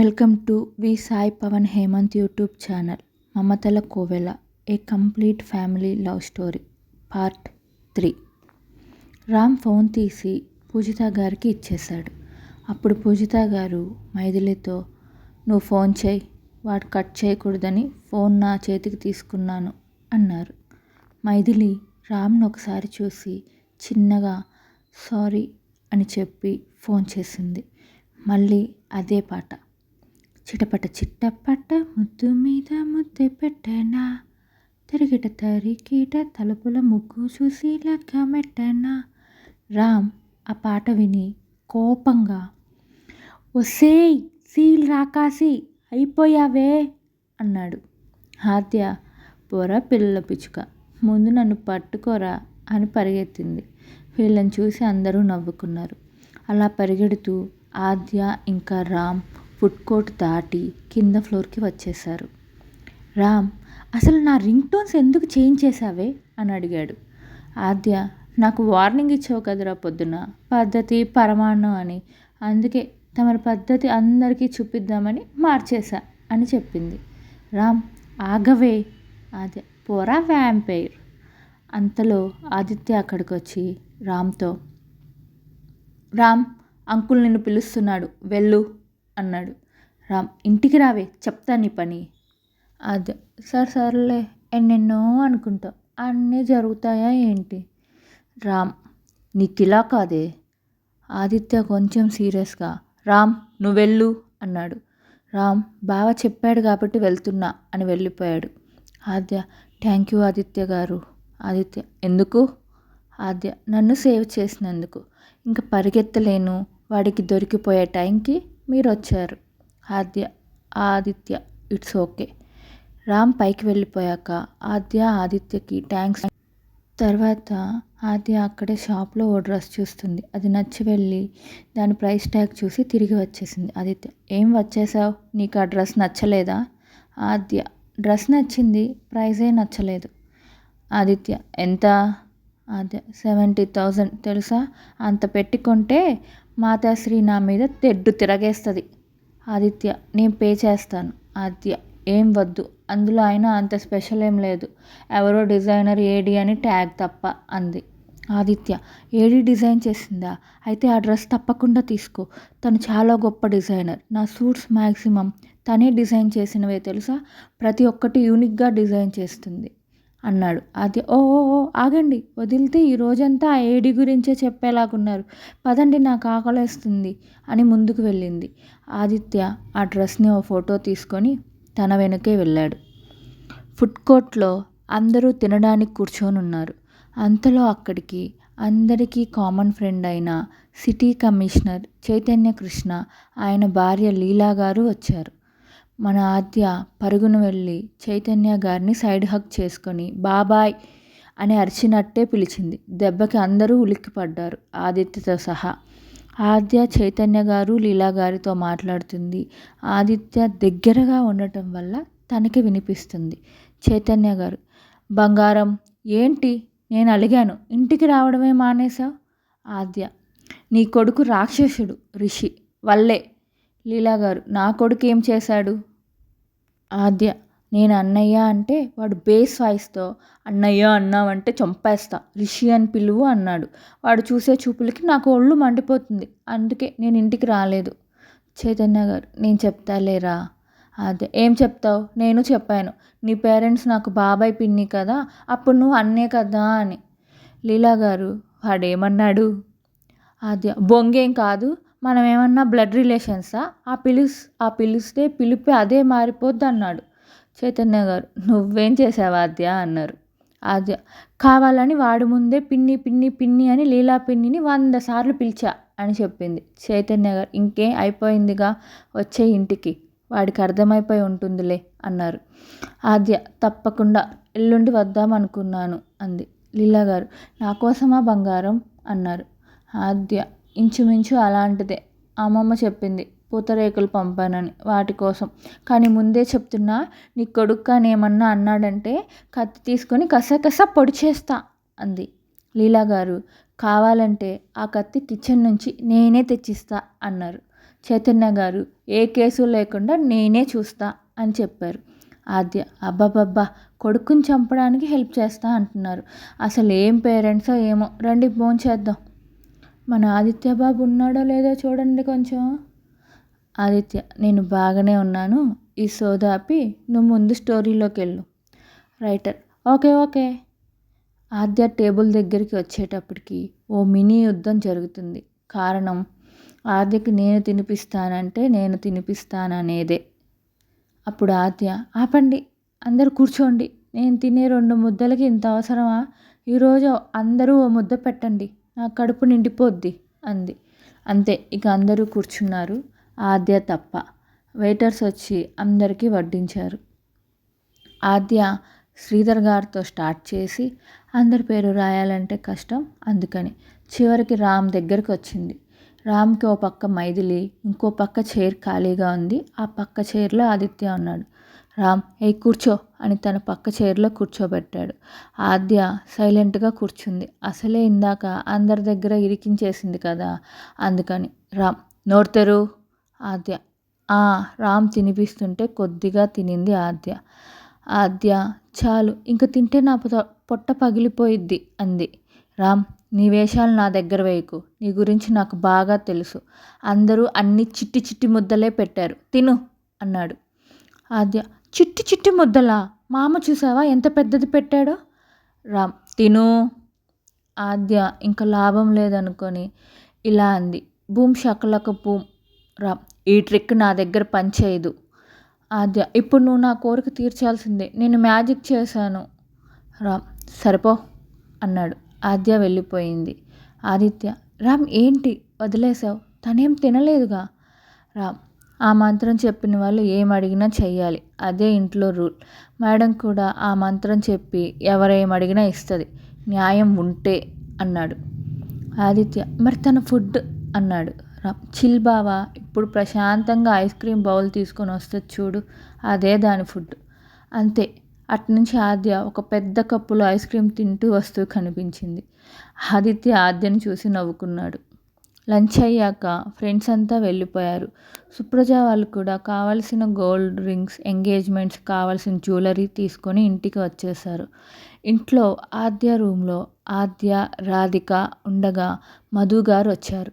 Welcome to V Sai Pavan Hemanth YouTube channel Mamathala Kovela a complete family love story part three. Ram phone తీసి పూజిత గారికి ఇచ్చేశాడు. అప్పుడు పూజిత గారు మైథిలితో నువ్వు phone చేయి వాడు కట్ చేయకూడదని ఫోన్ నా చేతికి తీసుకున్నాను అన్నారు. మైథిలి రామ్ను ఒకసారి చూసి చిన్నగా సారీ అని చెప్పి ఫోన్ చేసింది. మళ్ళీ అదే పాట. చిటపట చిట్టపట ముద్దు మీద ముద్దు పెట్టనా? తిరిగిట తరిగిట తలుపుల ముగ్గు చూసి లెక్క మెట్టనా రామ్ ఆ పాట విని కోపంగా ఒసేయ్ సీల్ రాకాసి అయిపోయావే అన్నాడు. ఆద్య పొర పిల్లల పిచ్చుక ముందు నన్ను పట్టుకోరా అని పరిగెత్తింది. వీళ్ళని చూసి అందరూ నవ్వుకున్నారు. అలా పరిగెడుతూ ఆద్య ఇంకా రామ్ ఫుడ్ కోర్ట్ దాటి కింద ఫ్లోర్కి వచ్చేశారు. రామ్ అసలు నా రింగ్ టోన్స్ ఎందుకు చేంజ్ చేసావే అని అడిగాడు. ఆద్య నాకు వార్నింగ్ ఇచ్చావు కదరా పొద్దున. పద్ధతి పరమాన్నం అని. అందుకే తమ పద్ధతి అందరికీ చూపిద్దామని మార్చేశా అని చెప్పింది. రామ్ ఆగవే ఆద్య పోరా వ్యాంపైర్ అంతలో ఆదిత్య అక్కడికి వచ్చి రామ్తో రామ్ అంకుల్ నిన్ను పిలుస్తున్నాడు. వెళ్ళు. అన్నాడు. రామ్ ఇంటికి రావే చెప్తా నీ పని. అది సార్ సర్లే ఎన్నెన్నో అనుకుంటా అన్నీ జరుగుతాయా ఏంటి? రామ్ నీకు ఇలా కాదే ఆదిత్య కొంచెం సీరియస్గా రామ్ నువ్వు వెళ్ళు అన్నాడు. రామ్ బావ చెప్పాడు కాబట్టి వెళ్తున్నా అని వెళ్ళిపోయాడు. ఆద్య థ్యాంక్ యూ ఆదిత్య గారు. ఆదిత్య ఎందుకు? ఆద్య నన్ను సేవ్ చేసినందుకు. ఇంకా పరిగెత్తలేను వాడికి దొరికిపోయే టైంకి మీరు వచ్చారు ఆద్య ఆదిత్య ఇట్స్ ఓకే. రామ్ పైకి వెళ్ళిపోయాక ఆద్య ఆదిత్యకి థ్యాంక్స్ తర్వాత ఆద్య అక్కడే షాప్లో ఓ డ్రెస్ చూస్తుంది. అది నచ్చి వెళ్ళి దాని ప్రైస్ ట్యాగ్ చూసి తిరిగి వచ్చేసింది. ఆదిత్య ఏం వచ్చేసావు? నీకు ఆ డ్రెస్ నచ్చలేదా? ఆద్య డ్రెస్ నచ్చింది ప్రైజే నచ్చలేదు. ఆదిత్య ఎంత? Aadya seventy thousand. తెలుసా? అంత పెట్టుకుంటే మాతాశ్రీ నా మీద తెడ్డు తిరగేస్తుంది. ఆదిత్య నేను పే చేస్తాను. ఆద్య ఏం వద్దు. అందులో అయినా అంత స్పెషల్ ఏం లేదు. ఎవరో డిజైనర్ ఏడి అని ట్యాగ్ తప్ప అంది. ఆదిత్య ఏడి డిజైన్ చేసిందా? అయితే ఆ డ్రెస్ తప్పకుండా తీసుకో. తను చాలా గొప్ప డిజైనర్. నా సూట్స్ మ్యాక్సిమం తనే డిజైన్ చేసినవే తెలుసా? ప్రతి ఒక్కటి యూనిక్గా డిజైన్ చేస్తుంది. అన్నాడు. అది ఓ ఓ ఆగండి. వదిలితే ఈ రోజంతా ఆ ఏడి గురించే చెప్పేలాగున్నారు. పదండి నాకు ఆకలేస్తుంది అని ముందుకు వెళ్ళింది. ఆదిత్య ఆ డ్రెస్ని ఓ ఫోటో తీసుకొని తన వెనుకే వెళ్ళాడు. ఫుడ్ కోర్ట్లో అందరూ తినడానికి కూర్చొని ఉన్నారు అంతలో అక్కడికి అందరికీ కామన్ ఫ్రెండ్ అయిన సిటీ కమిషనర్ చైతన్య కృష్ణ ఆయన భార్య లీలా గారు వచ్చారు. మన ఆద్య పరుగున వెళ్ళి చైతన్య గారిని సైడ్ హక్ చేసుకొని బాబాయ్ అని అరిచినట్టే పిలిచింది. దెబ్బకి అందరూ ఉలిక్కిపడ్డారు ఆదిత్యతో సహా. ఆద్య చైతన్య గారు లీలా గారితో మాట్లాడుతుంది. ఆదిత్య దగ్గరగా ఉండటం వల్ల తనకి వినిపిస్తుంది. చైతన్య గారు బంగారం ఏంటి? నేను అలిగాను. ఇంటికి రావడమే మానేశావు? ఆద్య నీ కొడుకు రాక్షసుడు రిషి వల్లే. లీలా గారు నా కొడుకు ఏం చేశాడు? ఆద్య నేను అన్నయ్య అంటే వాడు బేస్ వాయిస్తో అన్నయ్య అన్నావంటే చంపేస్తా. రిషి అని పిలువు అన్నాడు. వాడు చూసే చూపులకి నాకు ఒళ్ళు మండిపోతుంది. అందుకే నేను ఇంటికి రాలేదు. చైతన్య గారు నేను చెప్తాలేరా అదే ఏం చెప్తావు? నేను చెప్పాను. నీ పేరెంట్స్ నాకు బాబాయ్ పిన్ని కదా అప్పుడు నువ్వు అన్నే కదా అని. లీలా గారు వాడేమన్నాడు? అదే బొంగేం కాదు. మనం ఏమన్నా బ్లడ్ రిలేషన్సా? ఆ పిలుస్ ఆ పిలిస్తే పిలిపి అదే మారిపోద్ది అన్నాడు చైతన్య గారు నువ్వేం చేసావు ఆద్య అన్నారు. ఆద్య కావాలని వాడి ముందే పిన్ని పిన్ని పిన్ని అని లీలా పిన్నిని వంద సార్లు పిలిచా అని చెప్పింది. చైతన్య గారు ఇంకేం అయిపోయిందిగా? వచ్చే ఇంటికి. వాడికి అర్థమైపోయి ఉంటుందిలే అన్నారు. ఆద్య తప్పకుండా ఎల్లుండి వద్దాం అనుకున్నాను అంది. లీలా గారు నా కోసమా బంగారం? అన్నారు. ఆద్య ఇంచుమించు అలాంటిదే. అమ్మమ్మ చెప్పింది పూతరేకులు పంపానని వాటి కోసం. కానీ ముందే చెప్తున్నా నీ కొడుకు అని ఏమన్నా అన్నాడంటే కత్తి తీసుకొని కసకస పొడి చేస్తా అంది. లీలా గారు కావాలంటే ఆ కత్తి కిచెన్ నుంచి నేనే తెచ్చిస్తా అన్నారు. చైతన్య గారు ఏ కేసు లేకుండా నేనే చూస్తా అని చెప్పారు. ఆద్య అబ్బాబ్బా కొడుకుని చంపడానికి హెల్ప్ చేస్తా అంటున్నారు. అసలు ఏం పేరెంట్సో ఏమో రండి ఫోన్ చేద్దాం మన ఆదిత్య బాబు ఉన్నాడో లేదో చూడండి కొంచెం. ఆదిత్య నేను బాగానే ఉన్నాను. ఈ సోదాపి నువ్వు ముందు స్టోరీలోకి వెళ్ళు writer okay okay. Aadya table దగ్గరికి వచ్చేటప్పటికి ఓ మినీ యుద్ధం జరుగుతుంది. కారణం ఆద్యకి నేను తినిపిస్తానంటే నేను తినిపిస్తాననేదే. అప్పుడు ఆద్య ఆపండి అందరు కూర్చోండి. నేను తినే రెండు ముద్దలకి ఇంత అవసరమా? ఈరోజు అందరూ ఓ ముద్ద పెట్టండి. కడుపు నిండిపోద్ది అంది. అంతే ఇక అందరూ కూర్చున్నారు. ఆద్య తప్ప వెయిటర్స్ వచ్చి అందరికీ వడ్డించారు. ఆద్య శ్రీధర్ గారితో స్టార్ట్ చేసి అందరి పేరు రాయాలంటే కష్టం అందుకని చివరికి రామ్ దగ్గరికి వచ్చింది. రామ్కి ఓ పక్క మైథిలి ఇంకో పక్క చైర్ ఖాళీగా ఉంది. ఆ పక్క చైర్లో ఆదిత్య ఉన్నాడు. రామ్ ఏ కూర్చో అని తన పక్క చైర్లో కూర్చోబెట్టాడు. ఆద్య సైలెంట్గా కూర్చుంది. అసలే ఇందాక అందరి దగ్గర ఇరికించేసింది కదా? అందుకని రామ్ నోర్తెరు ఆద్య. రామ్ తినిపిస్తుంటే కొద్దిగా తినింది ఆద్య. ఆద్య చాలు ఇంక తింటే నా పొట్ట పగిలిపోయిద్ది అంది. రామ్ నీ వేషాలు నా దగ్గర వేయకు. నీ గురించి నాకు బాగా తెలుసు. అందరూ అన్ని చిట్టి చిట్టి ముద్దలే పెట్టారు. తిను అన్నాడు. ఆద్య చిట్టి చిట్టి ముద్దలా? మామ చూసావా ఎంత పెద్దది పెట్టాడో? రామ్ తిను. ఆద్య ఇంకా లాభం లేదనుకొని ఇలా అంది. భూమ్ షకలక భూమ్ రామ్ ఈ ట్రిక్ నా దగ్గర పనిచేయదు. ఆద్య ఇప్పుడు నువ్వు నా కోరిక తీర్చాల్సిందే. నేను మ్యాజిక్ చేశాను. రామ్ సరిపో అన్నాడు. ఆద్య వెళ్ళిపోయింది. ఆదిత్య రామ్ ఏంటి? వదిలేసావు తనేం తినలేదుగా? రామ్ ఆ మంత్రం చెప్పిన వాళ్ళు ఏం అడిగినా చెయ్యాలి. అదే ఇంట్లో రూల్. మేడం కూడా ఆ మంత్రం చెప్పి ఎవరేం అడిగినా ఇస్తుంది. న్యాయం ఉంటే అన్నాడు. ఆదిత్య మరి తన ఫుడ్ అన్నాడు. చిల్ బావా ఇప్పుడు ప్రశాంతంగా ఐస్ క్రీమ్ బౌల్ తీసుకొని వస్తుంది చూడు అదే దాని ఫుడ్. అంతే. అట్నుంచి ఆద్య ఒక పెద్ద కప్పులో ఐస్ క్రీమ్ తింటూ వస్తూ కనిపించింది. ఆదిత్య ఆద్యను చూసి నవ్వుకున్నాడు. లంచ్ అయ్యాక ఫ్రెండ్స్ అంతా వెళ్ళిపోయారు. సుప్రజ వాళ్ళు కూడా కావాల్సిన గోల్డ్ రింగ్స్ ఎంగేజ్మెంట్స్ కావాల్సిన జ్యువెలరీ తీసుకొని ఇంటికి వచ్చేసారు ఇంట్లో ఆద్య రూమ్లో ఆద్య రాధిక ఉండగా మధు గారు వచ్చారు.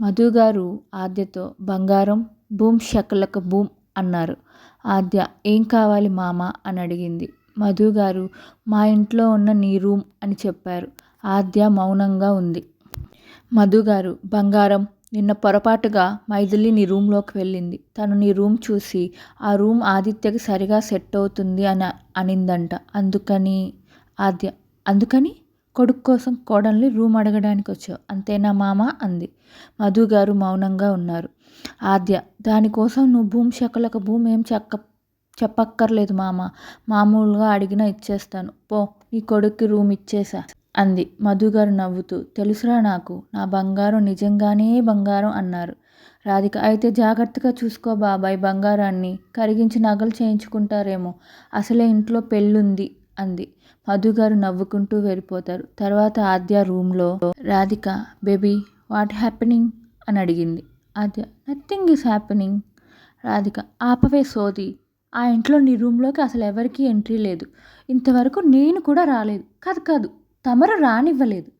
మధు గారు ఆద్యతో బంగారం భూమ్ షకలక భూమ్ అన్నారు. ఆద్య ఏం కావాలి మామ? అని అడిగింది. మధు గారు మా ఇంట్లో ఉన్న నీ రూమ్ అని చెప్పారు. ఆద్య మౌనంగా ఉంది. మధుగారు బంగారం నిన్న పొరపాటుగా మైథిలి నీ రూమ్లోకి వెళ్ళింది. తను నీ రూమ్ చూసి ఆ రూమ్ ఆదిత్యకి సరిగా సెట్ అవుతుంది అని అనిందంట. అందుకని ఆద్య అందుకని? కొడుకు కోసం కోడల్ని రూమ్ అడగడానికి వచ్చావు. అంతేనా మామ? అంది. మధు గారు మౌనంగా ఉన్నారు. ఆద్య దానికోసం నువ్వు భూమి చెక్కలకు భూమి ఏం చెక్క చెప్పక్కర్లేదు మామ. మామూలుగా అడిగినా ఇచ్చేస్తాను. పో నీ కొడుక్కి రూమ్ ఇచ్చేసా. అంది. మధుగారు నవ్వుతూ తెలుసురా నాకు నా బంగారం నిజంగానే బంగారం అన్నారు. రాధిక అయితే జాగ్రత్తగా చూసుకో బాబాయ్ బంగారాన్ని కరిగించి నగలు చేయించుకుంటారేమో అసలే ఇంట్లో పెళ్ళుంది అంది. మధుగారు నవ్వుకుంటూ వెళ్ళిపోతారు. తర్వాత ఆద్య రూమ్లో రాధిక బేబీ వాట్ హ్యాపెనింగ్ అని అడిగింది. Aadya nothing is happening Radhika ఆపవే సోది ఆ ఇంట్లో నీ రూమ్లోకి అసలు ఎవరికీ ఎంట్రీ లేదు. ఇంతవరకు నేను కూడా రాలేదు. కాదు కాదు తమరు రానివ్వలేదు.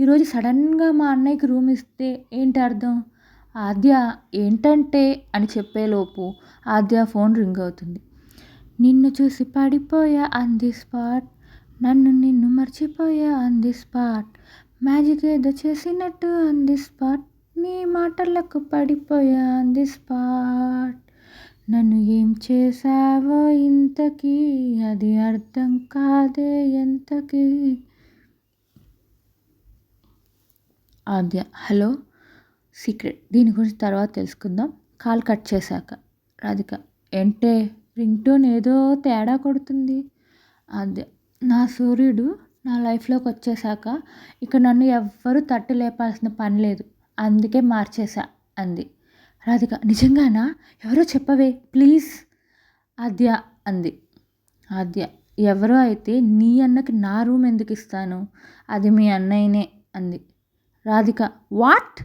ఈరోజు సడన్గా మా అన్నయ్యకి రూమ్ ఇస్తే ఏంటి అర్థం? ఆద్య ఏంటంటే? అని చెప్పేలోపు ఆద్య ఫోన్ రింగ్ అవుతుంది. నిన్ను చూసి పడిపోయా ఆన్ ది స్పాట్. నన్ను నిన్ను మర్చిపోయా ఆన్ ది స్పాట్. మ్యాజిక్ ఏదో చేసినట్టు ఆన్ ది స్పాట్. నీ మాటలకు పడిపోయా ఆన్ ది స్పాట్. నన్ను ఏం చేసావో ఇంతకీ? అది అర్థం కాదే ఎంతకీ? Aadya hello secret. దీని గురించి తర్వాత తెలుసుకుందాం. కాల్ కట్ చేశాక. రాధిక ఏంటే రింగ్ టోన్ ఏదో తేడా కొడుతుంది. ఆద్య నా సూర్యుడు నా లైఫ్లోకి వచ్చేసాక ఇక నన్ను ఎవ్వరూ తట్టు లేపాల్సిన పని లేదు. అందుకే మార్చేశా అంది. రాధిక నిజంగానా? ఎవరో చెప్పవే ప్లీజ్ ఆద్య అంది. ఆద్య ఎవరో అయితే నీ అన్నకి నా రూమ్ ఎందుకు ఇస్తాను? అది మీ అన్నయ్యనే అంది. రాధిక వాట్?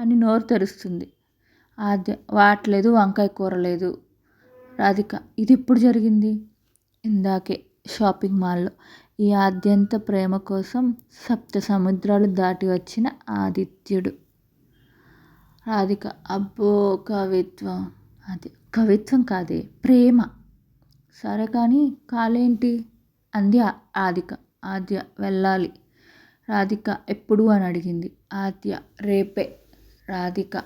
అని నోరు తెరుస్తుంది. ఆద్య వాట్లేదు వంకాయ కూర లేదు. రాధిక ఇది ఎప్పుడు జరిగింది? ఇందాకే షాపింగ్ మాల్లో. ఈ ఆద్యంత ప్రేమ కోసం సప్త సముద్రాలు దాటి వచ్చిన ఆదిత్యుడు. రాధిక అబ్బో కవిత్వం. అది కవిత్వం కాదే ప్రేమ. సరే కానీ కాలేంటి? అంది ఆదిక. ఆద్య వెళ్ళాలి. రాధిక ఎప్పుడు అని అడిగింది. ఆద్య రేపే. రాధిక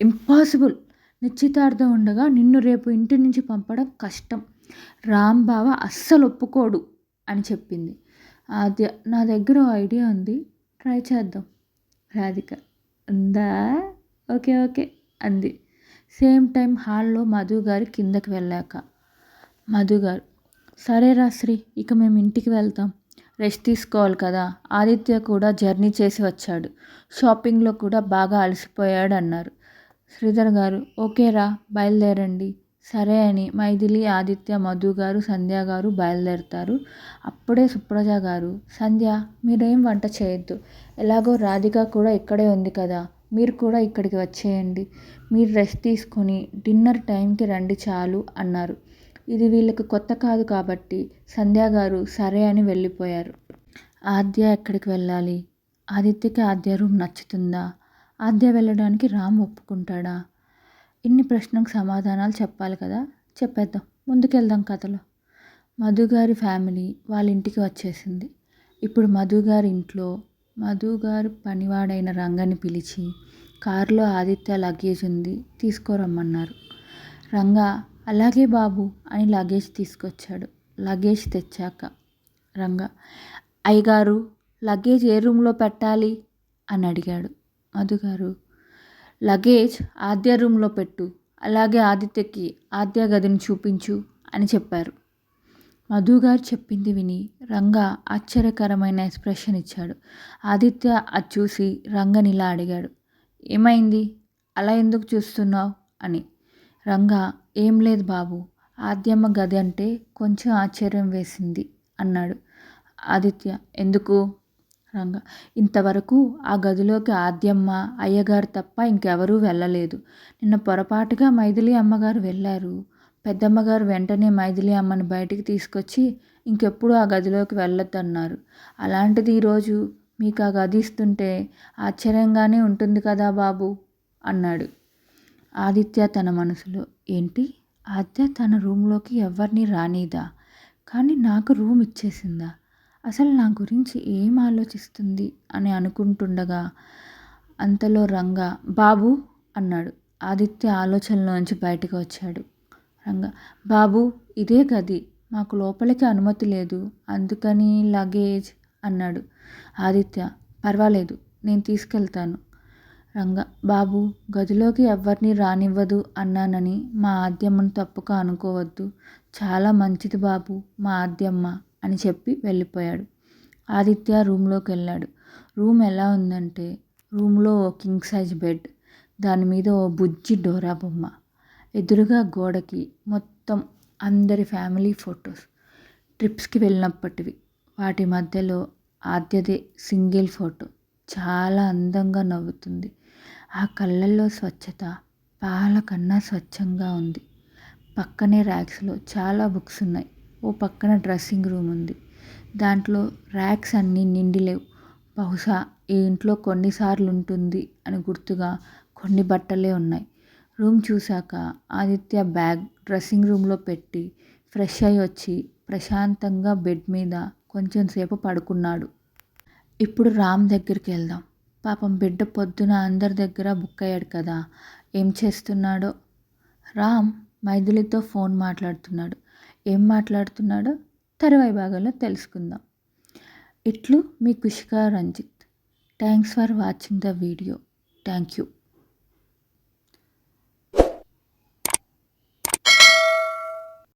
ఇంపాసిబుల్. నిశ్చితార్థం ఉండగా నిన్ను రేపు ఇంటి నుంచి పంపడం కష్టం. రామ్ బావ అస్సలు ఒప్పుకోడు అని చెప్పింది. ఆద్య నా దగ్గర ఐడియా ఉంది. ట్రై చేద్దాం. రాధిక ఉందా? ఓకే ఓకే అంది. సేమ్ టైం హాల్లో మధు గారి కిందకి వెళ్ళాక మధు గారు సరేరా శ్రీ ఇక మేము ఇంటికి వెళ్తాం. రెస్ట్ తీసుకోవాలి కదా. ఆదిత్య కూడా జర్నీ చేసి వచ్చాడు. షాపింగ్లో కూడా బాగా అలసిపోయాడు అన్నారు శ్రీధర్ గారు ఓకేరా బయలుదేరండి. సరే అని మైథిలి ఆదిత్య మధు గారు సంధ్య గారు బయలుదేరుతారు. అప్పుడే సుప్రజ గారు సంధ్య మీరేం వంట చేయొద్దు. ఎలాగో రాధిక కూడా ఇక్కడే ఉంది కదా. మీరు కూడా ఇక్కడికి వచ్చేయండి. మీరు రెస్ట్ తీసుకొని డిన్నర్ టైంకి రండి చాలు అన్నారు. ఇది వీళ్ళకి కొత్త కాదు కాబట్టి సంధ్యాగారు సరే అని వెళ్ళిపోయారు. ఆద్య ఎక్కడికి వెళ్ళాలి? ఆదిత్యకి ఆద్య రూమ్ నచ్చుతుందా? ఆద్య వెళ్ళడానికి రామ్ ఒప్పుకుంటాడా? ఇన్ని ప్రశ్నలకు సమాధానాలు చెప్పాలి కదా? చెప్పేద్దాం. ముందుకెళ్దాం కథలో. మధు గారి ఫ్యామిలీ వాళ్ళ ఇంటికి వచ్చేసింది. ఇప్పుడు మధు గారి ఇంట్లో మధు గారు పనివాడైన రంగని పిలిచి కారులో ఆదిత్య లగేజ్ ఉంది తీసుకోరమ్మన్నారు రంగా అలాగే బాబు అని లగేజ్ తీసుకొచ్చాడు. లగేజ్ తెచ్చాక రంగా అయ్యగారు లగేజ్ ఏ రూమ్లో పెట్టాలి? అని అడిగాడు. మధుగారు లగేజ్ ఆద్య రూమ్లో పెట్టు అలాగే ఆదిత్యకి ఆద్య గదిని చూపించు అని చెప్పారు. మధుగారు చెప్పింది విని రంగా ఆశ్చర్యకరమైన ఎక్స్ప్రెషన్ ఇచ్చాడు. ఆదిత్య అది చూసి రంగనిలా అడిగాడు. ఏమైంది? అలా ఎందుకు చూస్తున్నావు? అని. రంగా ఏం లేదు బాబు ఆద్యమ్మ గది అంటే కొంచెం ఆశ్చర్యం వేసింది అన్నాడు ఆదిత్య. ఎందుకు? రంగా. ఇంతవరకు ఆ గదిలోకి ఆద్యమ్మ అయ్యగారు తప్ప ఇంకెవరూ వెళ్ళలేదు. నిన్న పొరపాటుగా మైథిలి అమ్మగారు వెళ్ళారు. పెద్దమ్మగారు వెంటనే మైథిలి అమ్మని బయటికి తీసుకొచ్చి ఇంకెప్పుడు ఆ గదిలోకి వెళ్ళొద్దన్నారు. అలాంటిది ఈరోజు మీకు ఆ గది ఇస్తుంటే ఆశ్చర్యంగానే ఉంటుంది కదా బాబు అన్నాడు. ఆదిత్య తన మనసులో ఏంటి? ఆద్య తన రూమ్లోకి ఎవరిని రానిదా? కానీ నాకు రూమ్ ఇచ్చేసిందా? అసలు నా గురించి ఏం ఆలోచిస్తుంది? అని అనుకుంటుండగా అంతలో రంగా బాబు అన్నాడు. ఆదిత్య ఆలోచనలోంచి బయటకు వచ్చాడు. రంగా బాబు ఇదే గది. మాకు లోపలికి అనుమతి లేదు. అందుకని లగేజ్ అన్నాడు ఆదిత్య. పర్వాలేదు నేను తీసుకెళ్తాను. రంగ బాబు గదిలోకి ఎవరిని రానివ్వదు అన్నానని మా ఆద్యమ్మను తప్పుగా అనుకోవద్దు. చాలా మంచిది బాబు మా ఆద్యమ్మ అని చెప్పి వెళ్ళిపోయాడు. ఆదిత్య రూమ్లోకి వెళ్ళాడు రూమ్ ఎలా ఉందంటే రూమ్లో ఓ కింగ్ సైజ్ బెడ్ దాని మీద ఓ బుజ్జి డోరా బొమ్మ. ఎదురుగా గోడకి మొత్తం అందరి ఫ్యామిలీ ఫొటోస్. ట్రిప్స్కి వెళ్ళినప్పటివి. వాటి మధ్యలో ఆద్యదే సింగిల్ ఫోటో. చాలా అందంగా నవ్వుతుంది. ఆ కళ్ళల్లో స్వచ్ఛత పాల కన్నా స్వచ్ఛంగా ఉంది. పక్కనే ర్యాక్స్లో చాలా బుక్స్ ఉన్నాయి. ఓ పక్కన డ్రెస్సింగ్ రూమ్ ఉంది. దాంట్లో ర్యాక్స్ అన్నీ నిండి లేవు. బహుశా ఈ ఇంట్లో కొన్నిసార్లు ఉంటుంది అని గుర్తుగా కొన్ని బట్టలే ఉన్నాయి. రూమ్ చూశాక ఆదిత్య బ్యాగ్ డ్రెస్సింగ్ రూమ్లో పెట్టి ఫ్రెష్ అయ్యి వచ్చి ప్రశాంతంగా బెడ్ మీద కొంచెం సేపు పడుకున్నాడు. ఇప్పుడు రామ్ దగ్గరికి వెళ్దాం. పాపం బిడ్డ పొద్దున అందరి దగ్గర బుక్ అయ్యాడు కదా. ఏం చేస్తున్నాడో? రామ్ మైథిలితో ఫోన్ మాట్లాడుతున్నాడు. ఏం మాట్లాడుతున్నాడో తరువాయి భాగంలో తెలుసుకుందాం. ఇట్లు మీ Kushika Ranjith. Thanks for watching the video. Thank you.